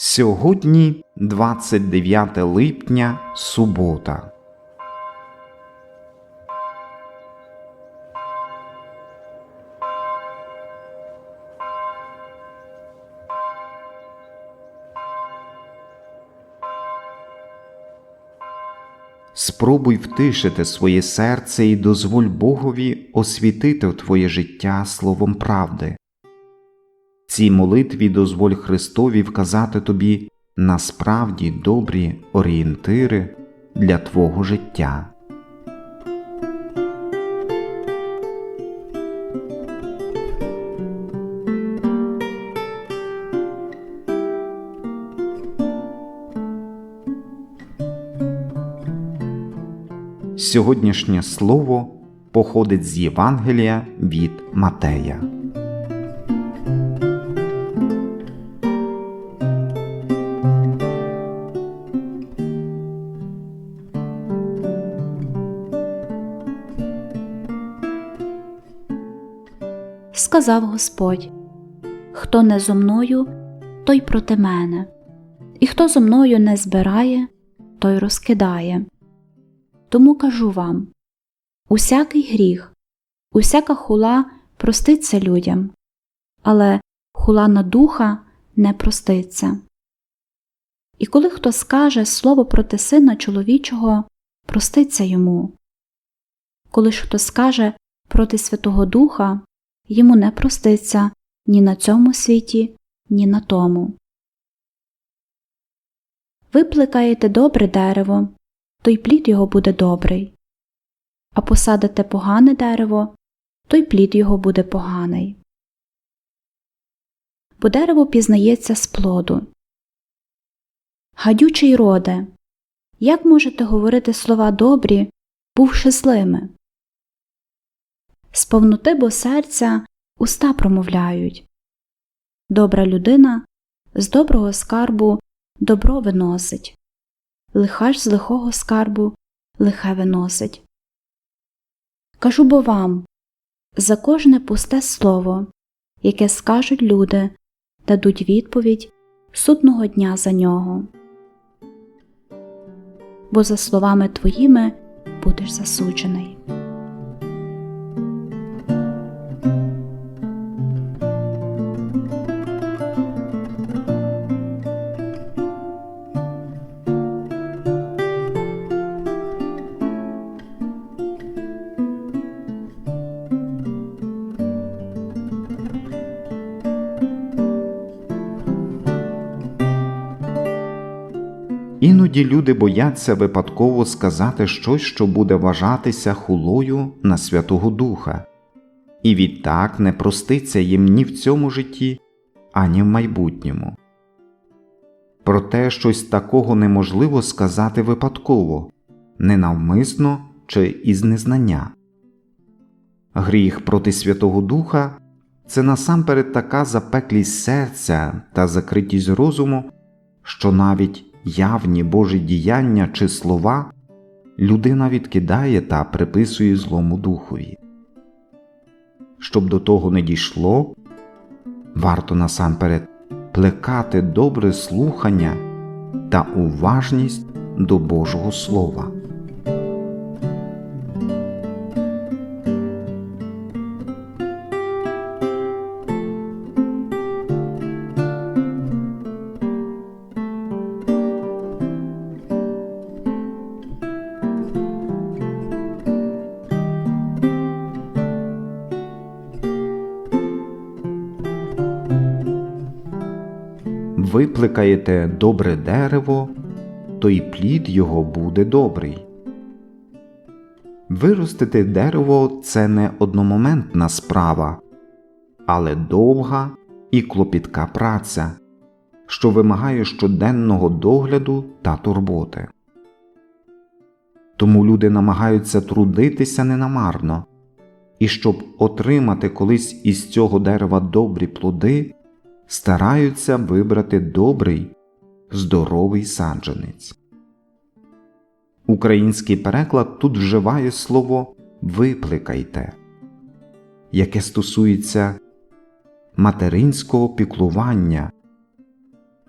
Сьогодні 29 липня, субота. Спробуй втишити своє серце і дозволь Богові освітити твоє життя словом правди. Цій молитві дозволь Христові вказати тобі насправді добрі орієнтири для твого життя. Сьогоднішнє слово походить з Євангелія від Матея. Сказав Господь: Хто не зо мною, той проти мене, і хто зо мною не збирає, той розкидає. Тому кажу вам усякий гріх, усяка хула проститься людям, але хула на духа не проститься. І коли хто скаже слово проти сина чоловічого, проститься йому. Коли ж хто скаже проти Святого Духа, йому не проститься ні на цьому світі, ні на тому. Ви плекаєте добре дерево, то й плід його буде добрий, а посадите погане дерево, то й плід його буде поганий. Бо дерево пізнається з плоду. Гадючий роде, як можете говорити слова добрі, бувши злими? З повноти бо серця уста промовляють. Добра людина з доброго скарбу добро виносить, лиха ж з лихого скарбу лихе виносить. Кажу бо вам за кожне пусте слово, яке скажуть люди, дадуть відповідь судного дня за нього. Бо за словами твоїми будеш засуджений. Іноді люди бояться випадково сказати щось, що буде вважатися хулою на Святого Духа, і відтак не проститься їм ні в цьому житті, ані в майбутньому. Проте щось такого неможливо сказати випадково, ненавмисно чи із незнання. Гріх проти Святого Духа це насамперед така запеклість серця та закритість розуму, що навіть явні Божі діяння чи слова людина відкидає та приписує злому духові. Щоб до того не дійшло, варто насамперед плекати добре слухання та уважність до Божого Слова. Випликаєте добре дерево, то й плід його буде добрий. Виростити дерево це не одномоментна справа, але довга і клопітка праця, що вимагає щоденного догляду та турботи. Тому люди намагаються трудитися ненамарно, і щоб отримати колись із цього дерева добрі плоди стараються вибрати добрий, здоровий саджанець. Український переклад тут вживає слово випликайте, яке стосується материнського піклування,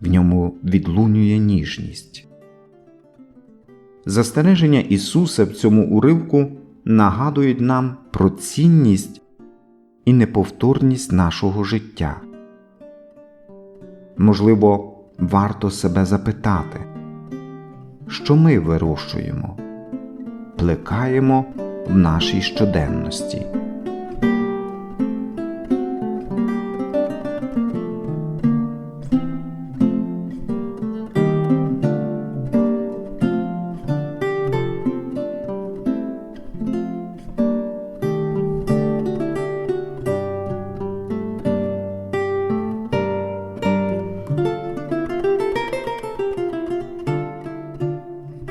в ньому відлунює ніжність. Застереження Ісуса в цьому уривку нагадують нам про цінність і неповторність нашого життя. Можливо, варто себе запитати, що ми вирощуємо, плекаємо в нашій щоденності.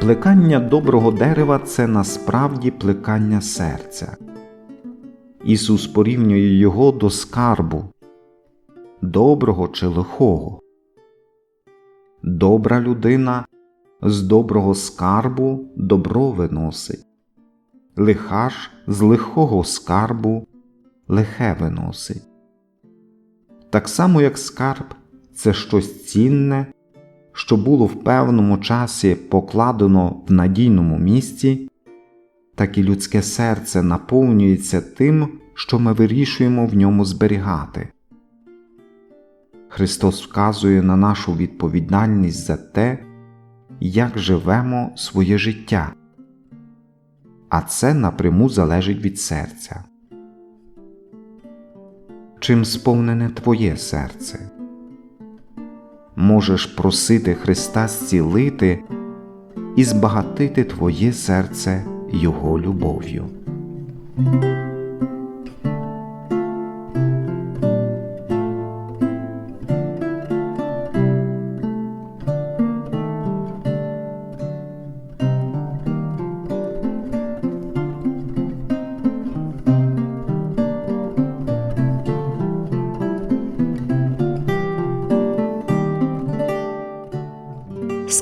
Плекання доброго дерева це насправді плекання серця. Ісус порівнює його до скарбу, доброго чи лихого. Добра людина з доброго скарбу добро виносить, лиха ж з лихого скарбу лихе виносить. Так само, як скарб це щось цінне що було в певному часі покладено в надійному місці, так і людське серце наповнюється тим, що ми вирішуємо в ньому зберігати. Христос вказує на нашу відповідальність за те, як живемо своє життя, а це напряму залежить від серця. Чим сповнене твоє серце? Можеш просити Христа зцілити і збагатити твоє серце Його любов'ю.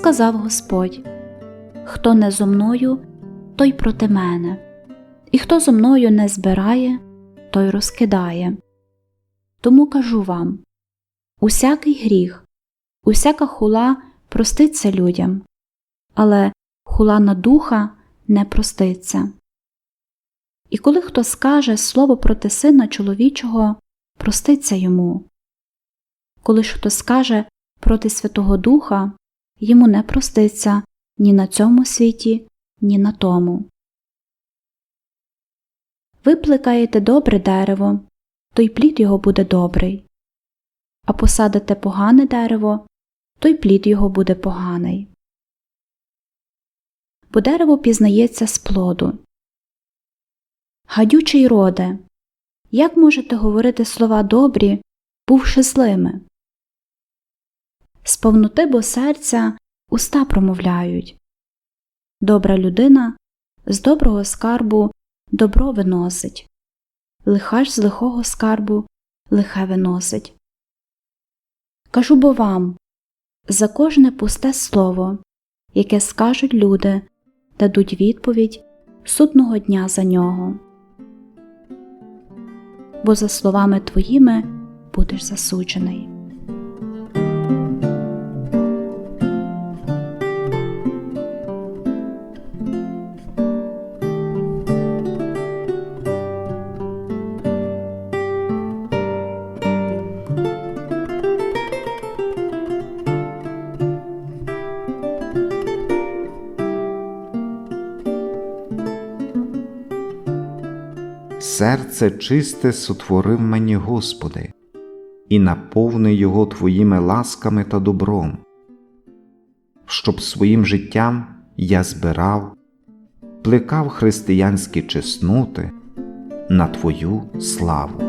Сказав Господь: Хто не зо мною, той проти мене, і хто зо мною не збирає, той розкидає. Тому кажу вам усякий гріх, усяка хула проститься людям, але хула на духа не проститься. І коли хто скаже слово проти сина чоловічого, проститься йому. Коли ж хто скаже проти Святого Духа, йому не проститься ні на цьому світі, ні на тому. Ви плекаєте добре дерево, то й плід його буде добрий, а посадите погане дерево, то й плід його буде поганий. Бо дерево пізнається з плоду. Гадючий роде, як можете говорити слова добрі, бувши злими? З повноти бо серця уста промовляють. Добра людина з доброго скарбу добро виносить, лиха ж з лихого скарбу лихе виносить. Кажу бо вам за кожне пусте слово, яке скажуть люди, дадуть відповідь судного дня за нього. Бо за словами твоїми будеш засуджений. Серце чисте сотворив мені, Господи, і наповни його Твоїми ласками та добром, щоб своїм життям я збирав, плекав християнські чесноти на Твою славу.